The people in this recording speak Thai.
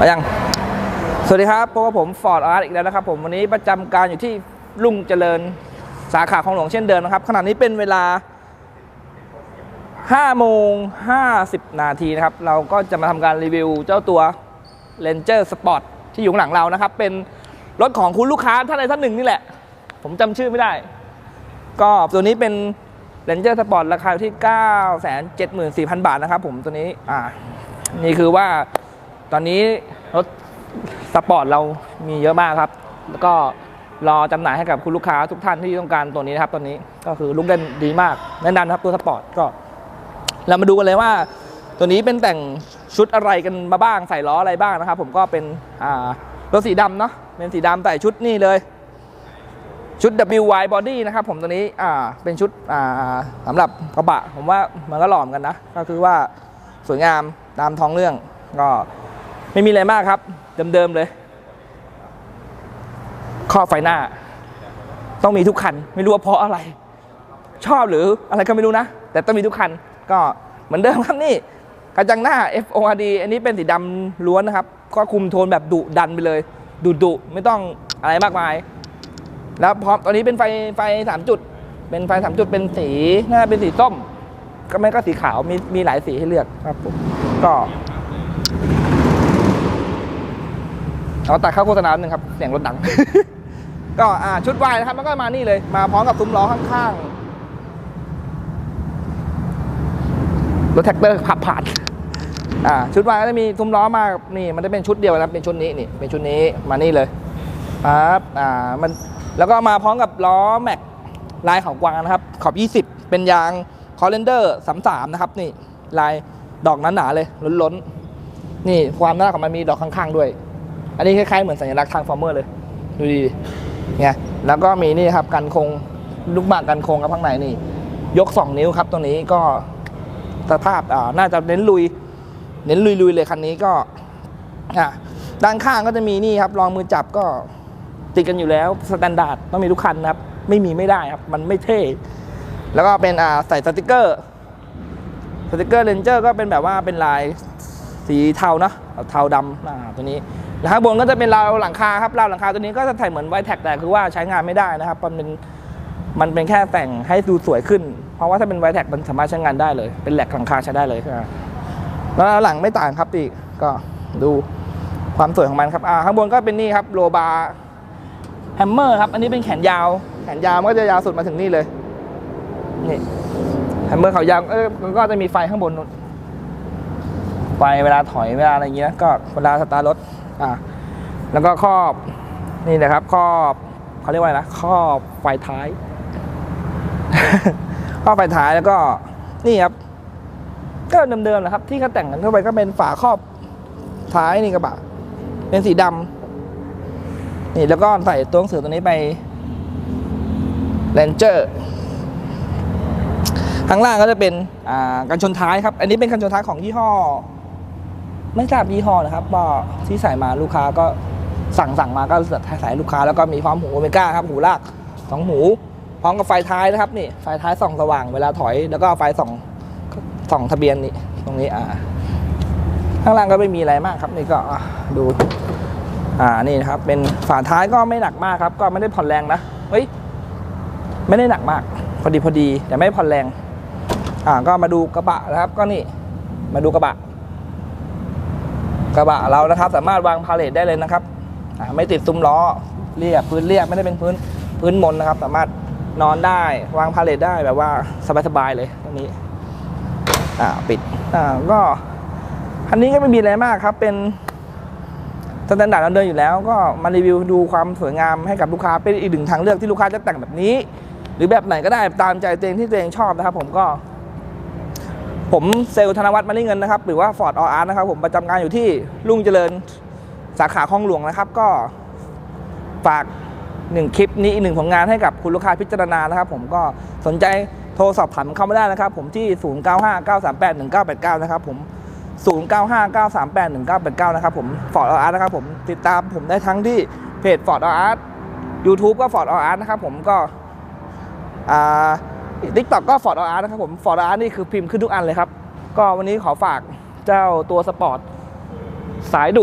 มายัง สวัสดีครับพบกับผมฟอร์ดอาร์ตอีกแล้วนะครับผมวันนี้ประจำการอยู่ที่ลุงเจริญสาขาของหลวงเช่นเดิมนะครับ ขณะนี้เป็นเวลา5โมง50 นาทีนะครับ เราก็จะมาทำการรีวิวเจ้าตัว Ranger Sport ที่อยู่ข้างหลังเรานะครับ เป็นรถของคุณลูกค้าท่านใดท่านหนึ่งนี่แหละ ผมจำชื่อไม่ได้ ก็ตัวนี้เป็น Ranger Sport ราคาอยู่ที่ 974,000 บาทนะครับผมตัวนี้อ่านี่คือว่า ตอนนี้รถสปอร์ตเรามีเยอะมากครับ แล้วก็รอจำหน่ายให้กับคุณลูกค้าทุกท่านที่ต้องการตัวนี้นะครับตัวนี้ก็คือลูกเล่นดีมากแนะนำนะครับตัวสปอร์ตก็ เรามาดูกันเลยว่า ตัวนี้เป็นแต่งชุดอะไรกันมาบ้างใส่ล้ออะไรบ้างนะครับ ผมก็เป็นรถสีดำเนาะเป็นสีดำใส่ชุดนี่เลยชุด WY Body นะครับผมตัวนี้อ่าเป็นชุดอ่าสำหรับกระบะ ผมว่ามันก็หล่อมกันนะ ก็คือว่าสวยงามตามท้องเรื่องก็ ไม่มีอะไรมากครับ เดิมๆเลย ข้อไฟหน้า ต้องมีทุกคัน ไม่รู้ว่าเพราะอะไร ชอบหรืออะไรก็ไม่รู้นะ แต่ต้องมีทุกคัน ก็เหมือนเดิมครับนี่กระจังหน้า FORD อันนี้เป็นสีดำล้วนนะครับ ก็คุมโทนแบบดุดันไปเลย ดุดุไม่ต้องอะไรมากมาย แล้วพร้อมตอนนี้เป็นไฟไฟสามจุด เป็นไฟสามจุดเป็นสีน่าเป็นสีส้ม ก็ไม่ก็สีขาวมีมีหลายสีให้เลือกครับผมก็ เอาตัดเข้าโฆษณาหนึ่งครับ เสียงรถดัง ก็อ่าชุดวายนะครับ มันก็มานี่เลย มาพร้อมกับซุ้มล้อข้างๆ รถแท็กเตอร์ขับผ่าน อ่า ชุดวายก็จะมีซุ้มล้อมา นี่ มันจะเป็นชุดเดียวนะเป็นชุดนี้นี่ เป็นชุดนี้ มานี่เลยครับอ่า มัน แล้วก็มาพร้อมกับล้อแม็กลายเขากวางนะครับ ขอบ 20 เป็นยางคอเลนเดอร์33นะครับ นี่ ลายดอกนั้นหนาเลย ล้นๆ นี่ความน่าของมันมีดอกข้างๆด้วย อันนี้คล้ายๆเหมือนสัญลักษณ์ทางฟอร์เมอร์เลย ดูดีเนี่ยแล้วก็มีนี่ครับกันโคงลูกหมากกันโคงครับข้างในนี่ ยก 2 นิ้วครับตัวนี้ก็สภาพอ่าน่าจะเน้นลุย เน้นลุยๆเลยคันนี้ก็อะด้านข้างก็จะมีนี่ครับรองมือจับก็ติดกันอยู่แล้วสแตนดาร์ดต้องมีทุกคันนะครับ ไม่มีไม่ได้ครับ มันไม่เท่ แล้วก็เป็นอ่าใส่สติกเกอร์สติกเกอร์เรนเจอร์ก็เป็นแบบว่าเป็นลาย สีเทานะเทาดำอ่าตัวนี้แล้วข้างบนก็จะเป็นราวหลังคาครับราวหลังคาตัวนี้ก็จะใส่เหมือนไวแท็กแต่คือว่าใช้งานไม่ได้นะครับ มันเป็นมันเป็นแค่แต่งให้ดูสวยขึ้น เพราะว่าถ้าเป็นไวแท็กมันสามารถใช้งานได้เลย เป็นแหลกหลังคาใช้ได้เลยครับแล้วหลังไม่ต่างครับอีกก็ดูความสวยของมันครับอ่าข้างบนก็เป็นนี่ครับโลบาแฮมเมอร์ครับ อันนี้เป็นแขนยาว แขนยาวมันก็จะยาวสุดมาถึงนี่เลย นี่แฮมเมอร์เขายาวเออมันก็จะมีไฟข้างบนนู้น ไฟเวลาถอยเวลาอะไรอย่างเงี้ยก็เวลาสตาร์ทรถอ่าแล้วก็ครอบนี่นะครับครอบเขาเรียกว่าอะไรนะครอบไฟท้ายครอบไฟท้ายแล้วก็นี่ครับก็เดิมๆนะครับ ที่เขาแต่งกันเข้าไปก็เป็นฝาครอบท้ายนี่กระบะ เป็นสีดำนี่แล้วก็ใส่ตัวหนังสือตัวนี้ไปเ a นเจอร์ข้างล่างก็จะเป็นอ่ากันชนท้ายครับ อันนี้เป็นกันชนท้ายของยี่ห้อ ไม่ทราบยี่ห้อนะครับว่าที่ใส่มาลูกค้าก็สั่งสั่งมาก็ใส่ลูกค้าแล้วก็มีพร้อมหูโอเมก้าครับหูลากสองหูพร้อมกับไฟท้ายนะครับนี่ไฟท้ายส่องสว่างเวลาถอยแล้วก็ไฟส่องส่องทะเบียนนี่ตรงนี้อ่า ข้างล่างก็ไม่มีอะไรมากครับ นี่ก็ดู อ่านี่นะครับ เป็นฝาท้ายก็ไม่หนักมากครับ ก็ไม่ได้ผ่อนแรงนะเฮ้ยไม่ได้หนักมาก พอดีพอดีแต่ไม่ผ่อนแรง อ่าก็มาดูกระบะนะครับ ก็นี่มาดูกระบะ กระบะเรานะครับ สามารถวางพาเลทได้เลยนะครับไม่ติดซุ้มล้อเรียบพื้นเรียบไม่ได้เป็นพื้นพื้นมนนะครับ สามารถนอนได้วางพาเลทได้แบบว่าสบายๆเลยตรงนี้อ่าปิดอ่าก็อันนี้ก็ไม่มีอะไรมากครับ เป็นสแตนดาร์ดเราเดินอยู่แล้ว ก็มารีวิวดูความสวยงามให้กับลูกค้าเป็นอีกหนึ่งทางเลือกที่ลูกค้าจะแต่งแบบนี้ หรือแบบไหนก็ได้ตามใจตัวเองที่ตัวเองชอบนะครับ ผมก็ ผมเซล์ธนวัฒน์มานี่เงินนะครับ หรือว่าฟอร์ดออาร์นะครับผมประจำงานอยู่ที่รุ่งเจริญสาขาคลองหลวงนะครับ ก็ฝากหนึ่งคลิปนี้อีกหนึ่งผลงานให้กับคุณลูกค้าพิจารณานะครับ ผมก็สนใจโทรสอบถามเข้ามาได้นะครับ ผมที่ 0959381989 นะครับผม 0959381989 นะครับผมฟอร์ดออาร์นะครับผมติดตามผมได้ทั้งที่เพจฟอร์ดออาร์ YouTube ก็ฟอร์ดออาร์นะครับผมก็อ่า ทิกตอกก็ฟอร์ดอาร์นะครับผมฟอร์ดอาร์นี่คือพิมพ์ขึ้นทุกอันเลยครับ ก็วันนี้ขอฝากเจ้าตัวสปอร์ตสายดุ